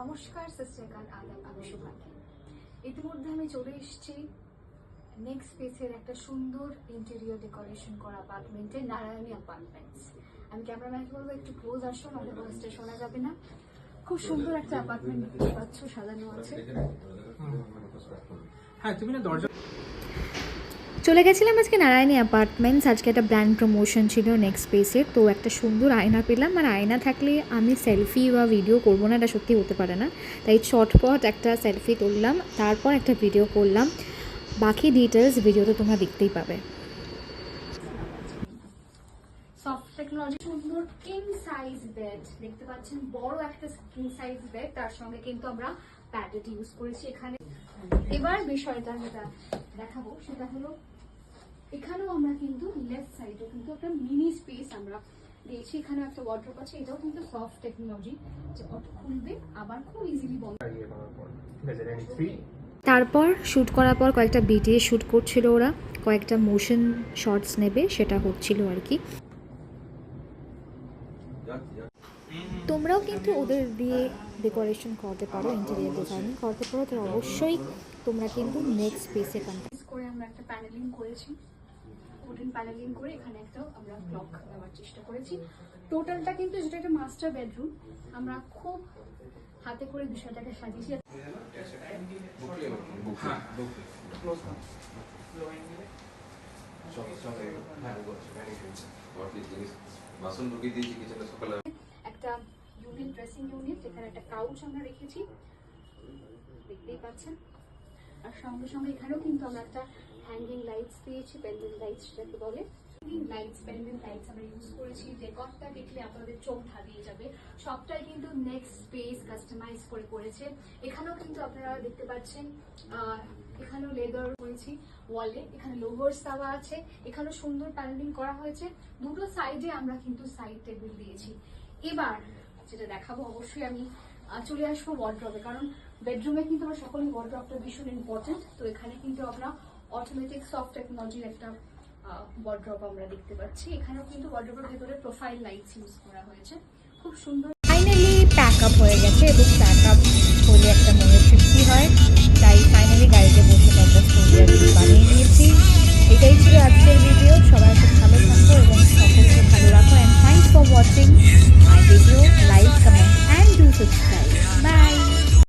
নমস্কার সিস্টারকাল আদাব আমি সুভাকে ইতিমধ্যে আমি চলে এসেছি নেক্সট স্পেসের একটা সুন্দর ইন্টেরিয়র ডেকোরেশন করা অ্যাপার্টমেন্টে নারায়ণী অ্যাপার্টমেন্টস আমি ক্যামেরাম্যানকে বলব, একটু ক্লোজ আসো, নাহলে ভয়েসটা শোনা যাবে না। খুব সুন্দর একটা অ্যাপার্টমেন্ট দেখতে পাচ্ছ, সাজানো আছে। হ্যাঁ তুমি না দরজা চলে গেছিলাম আজকে নারায়ণী অ্যাপার্টমেন্টস আজকে একটা ব্র্যান্ড প্রমোশন ছিল নেক্সট স্পেসের তো একটা সুন্দর আয়না পেলাম। আর আয়না থাকলে আমি সেলফি বা ভিডিও করব না, এটা সত্যি হতে পারে না। তাই চটপট একটা সেলফি তুললাম। তারপর একটা ভিডিও করলাম। বাকি ডিটেলস ভিডিওতে তোমরা দেখতেই পাবে। সুন্দর সাইজ বেড দেখতে পাচ্ছেন, বড় একটা সঙ্গে কিন্তু আমরা এবার বিষয়টা যেটা দেখাবো, সেটা হলো এখানেও আমরা কিন্তু লেফট সাইডে কিন্তু একটা মিনি স্পেস আমরা দিয়েছি এখানে একটা ওয়ার্ড্রপ আছে এটাও কিন্তু সফট টেকনোলজি যে অটো খুলবে আবার খুব ইজিলি বন্ধ। তারপর শ্যুট করার পর কয়েকটা বিটিএ শ্যুট করছিল ওরা। কয়েকটা মোশন শর্টস নেবে সেটা হচ্ছিল আর কি। তোমরাও কিন্তু ওদের দিয়ে ডেকোরেশন করতে পারো ইন্টেরিয়ার ডিজাইনিং করতে পারো তো অবশ্যই তোমরা কিন্তু নেক্সট স্পেসে কন্ট্যাক্ট করে আমরা একটা প্যানেলিং করেছি। উডেন প্যানেলিং করে এখানে একটা আমরা ক্লক দেওয়ার চেষ্টা করেছি। টোটালটা কিন্তু যেটা একটা মাস্টার বেডরুম আমরা খুব হাতে করে বিষয়টাকে সাজিয়েছি। একটা ইউনিট ড্রেসিং ইউনিট এখানে একটা কাউচ আমরা রেখেছি। দেখতেই পাচ্ছেন। আর সঙ্গে সঙ্গে এখানেও কিন্তু আমরা একটা হ্যাঙ্গিং লাইটস দিয়েছি পেন্ডেন্ট লাইটস যেটাকে বলে। লাইটস পেন্ডেন্ট লাইটস আমরা ইউজ করেছি ডেকরটা দেখলে আপনাদের চোখ ধাঁধিয়ে যাবে। সবটাই কিন্তু নেক্সট স্পেস কাস্টমাইজ করে করেছে। এখানেও কিন্তু আপনারা দেখতে পাচ্ছেন এখানেও লেদার করেছি ওয়ালে এখানে লোভার্স দেওয়া আছে। এখানেও সুন্দর প্যানেলিং করা হয়েছে। দুটো সাইডে আমরা কিন্তু সাইড টেবিল দিয়েছি। এবার যেটা দেখাবো অবশ্যই আমি চলে আসব ওয়ার্ড্রপে কারণ বেডরুমে কিন্তু আমরা সকলেই ওয়ার্ড্রপটা ভীষণ ইম্পর্টেন্ট তো এখানে কিন্তু আমরা অটোমেটিক সফট টেকনোলজির একটা ওয়ার্ড্রপ আমরা দেখতে পাচ্ছি। এখানেও কিন্তু ওয়ার্ড্রপের ভেতরে প্রোফাইল লাইটস ইউজ করা হয়েছে। খুব সুন্দর। ফাইনালি প্যাক আপ হয়ে গেছে এবং প্যাক আপ হলে একটা মনে তৃপ্তি হয়। তাই ফাইনালি গাড়িতে বসে একটা স্টোরিয়ার বানিয়ে নিয়েছি। এটাই ছিল আজকের ভিডিও সবাই খুব ভালো থাকো এবং সকলকে ভালো রাখো। And thanks for watching my video like comment and do subscribe